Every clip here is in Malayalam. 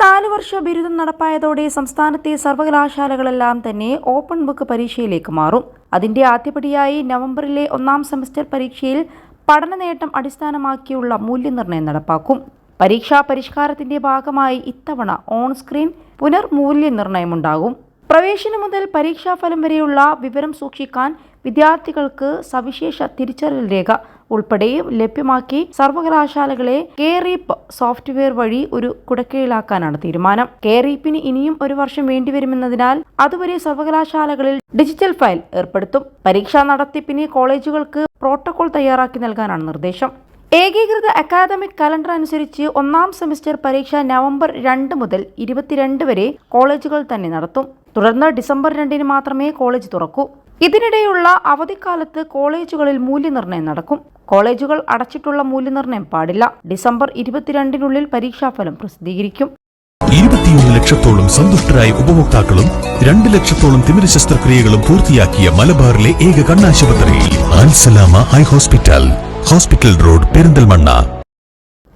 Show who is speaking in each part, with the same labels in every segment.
Speaker 1: നാല് വർഷ ബിരുദം നടപ്പായതോടെ സംസ്ഥാനത്തെ സർവകലാശാലകളെല്ലാം തന്നെ ഓപ്പൺ ബുക്ക് പരീക്ഷയിലേക്ക് മാറും. അതിന്റെ ആദ്യപടിയായി നവംബറിലെ ഒന്നാം സെമസ്റ്റർ പരീക്ഷയിൽ പഠന നേട്ടം അടിസ്ഥാനമാക്കിയുള്ള മൂല്യനിർണയം നടപ്പാക്കും. പരീക്ഷാ പരിഷ്കാരത്തിന്റെ ഭാഗമായി ഇത്തവണ ഓൺ സ്ക്രീൻ പുനർമൂല്യനിർണയമുണ്ടാകും. പ്രവേശനം മുതൽ പരീക്ഷാഫലം വരെയുള്ള വിവരം സൂക്ഷിക്കാൻ വിദ്യാർത്ഥികൾക്ക് സവിശേഷ തിരിച്ചറിയൽ രേഖ ഉൾപ്പെടെ ലഭ്യമാക്കി സർവകലാശാലകളെ കെ സോഫ്റ്റ്വെയർ വഴി ഒരു കുടക്കീഴിലാക്കാനാണ് തീരുമാനം. കെ റീപ്പിന് ഇനിയും ഒരു വർഷം വേണ്ടിവരുമെന്നതിനാൽ അതുവരെ സർവകലാശാലകളിൽ ഡിജിറ്റൽ ഫയൽ ഏർപ്പെടുത്തും. പരീക്ഷാ നടത്തിപ്പിന് കോളേജുകൾക്ക് പ്രോട്ടോകോൾ തയ്യാറാക്കി നൽകാനാണ് നിർദ്ദേശം. ഏകീകൃത അക്കാദമിക് കലണ്ടർ അനുസരിച്ച് ഒന്നാം സെമിസ്റ്റർ പരീക്ഷ നവംബർ രണ്ട് മുതൽ ഇരുപത്തിരണ്ട് വരെ കോളേജുകൾ തന്നെ നടത്തും. തുടർന്ന് ഡിസംബർ രണ്ടിന് മാത്രമേ കോളേജ് തുറക്കൂ. ഇതിനിടെയുള്ള അവധിക്കാലത്ത് കോളേജുകളിൽ മൂല്യനിർണയം നടക്കും. കോളേജുകൾ അടച്ചിട്ടുള്ള മൂല്യനിർണയം പാടില്ല. ഡിസംബർ ഇരുപത്തിരണ്ടിനുള്ളിൽ പരീക്ഷാഫലം പ്രസിദ്ധീകരിക്കും.
Speaker 2: ഇരുപത്തിയൊന്ന് ലക്ഷത്തോളം സന്തുഷ്ടരായ ഉപഭോക്താക്കളും രണ്ട് ലക്ഷത്തോളം തിമിര ശസ്ത്രക്രിയകളും പൂർത്തിയാക്കിയ മലബാറിലെ ഏക കണ്ണാശുപത്രി Ansalama hospital hospital road Perinthalmanna.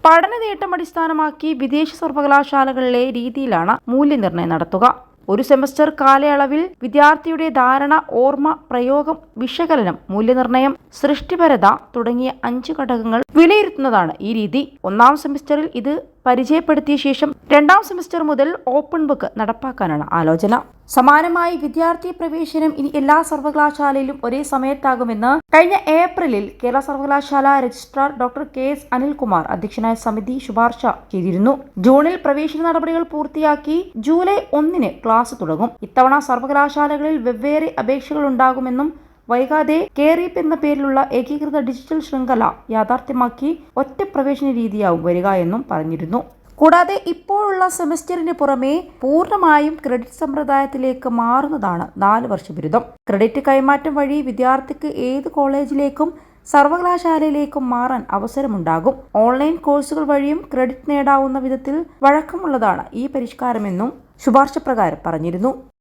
Speaker 1: പഠന നേട്ടം അടിസ്ഥാനമാക്കി വിദേശ സർവകലാശാലകളിലെ രീതിയിലാണ് മൂല്യനിർണയം നടത്തുക. ഒരു സെമസ്റ്റർ കാലയളവിൽ വിദ്യാർത്ഥിയുടെ ധാരണ ഓർമ്മ പ്രയോഗം വിശകലനം മൂല്യനിർണയം സൃഷ്ടിപരത തുടങ്ങിയ അഞ്ച് ഘടകങ്ങൾ വിലയിരുത്തുന്നതാണ് ഈ രീതി. ഒന്നാം സെമസ്റ്ററിൽ ഇത് പരിചയപ്പെടുത്തിയ ശേഷം രണ്ടാം സെമസ്റ്റർ മുതൽ ഓപ്പൺ ബുക്ക് നടപ്പാക്കാനാണ് ആലോചന. സമാനമായി വിദ്യാർത്ഥി പ്രവേശനം ഇനി എല്ലാ സർവകലാശാലയിലും ഒരേ സമയത്താകുമെന്ന് കഴിഞ്ഞ ഏപ്രിലിൽ കേരള സർവകലാശാല registrar doctor K S Anilkumar അധ്യക്ഷനായ സമിതി ശുപാർശ ചെയ്തിരുന്നു. ജൂണിൽ പ്രവേശന നടപടികൾ പൂർത്തിയാക്കി ജൂലൈ ഒന്നിന് ക്ലാസ് തുടങ്ങും. ഇത്തവണ സർവകലാശാലകളിൽ വെവ്വേറെ അപേക്ഷകൾ ഉണ്ടാകുമെന്നും വൈകാതെ കേറിപ്പ് എന്ന പേരിലുള്ള ഏകീകൃത ഡിജിറ്റൽ ശൃംഖല യാഥാർത്ഥ്യമാക്കി ഒറ്റ പ്രവേശന രീതിയാവും വരിക എന്നും പറഞ്ഞിരുന്നു. കൂടാതെ ഇപ്പോഴുള്ള സെമസ്റ്ററിന് പുറമേ പൂർണമായും ക്രെഡിറ്റ് സമ്പ്രദായത്തിലേക്ക് മാറുന്നതാണ് നാല് വർഷ ബിരുദം. ക്രെഡിറ്റ് കൈമാറ്റം വഴി വിദ്യാർത്ഥിക്ക് ഏത് കോളേജിലേക്കും സർവകലാശാലയിലേക്കും മാറാൻ അവസരമുണ്ടാകും. ഓൺലൈൻ കോഴ്സുകൾ വഴിയും ക്രെഡിറ്റ് നേടാവുന്ന വിധത്തിൽ വഴക്കമുള്ളതാണ് ഈ പരിഷ്കാരമെന്നും ശുപാർശ പ്രകാരം പറഞ്ഞിരുന്നു.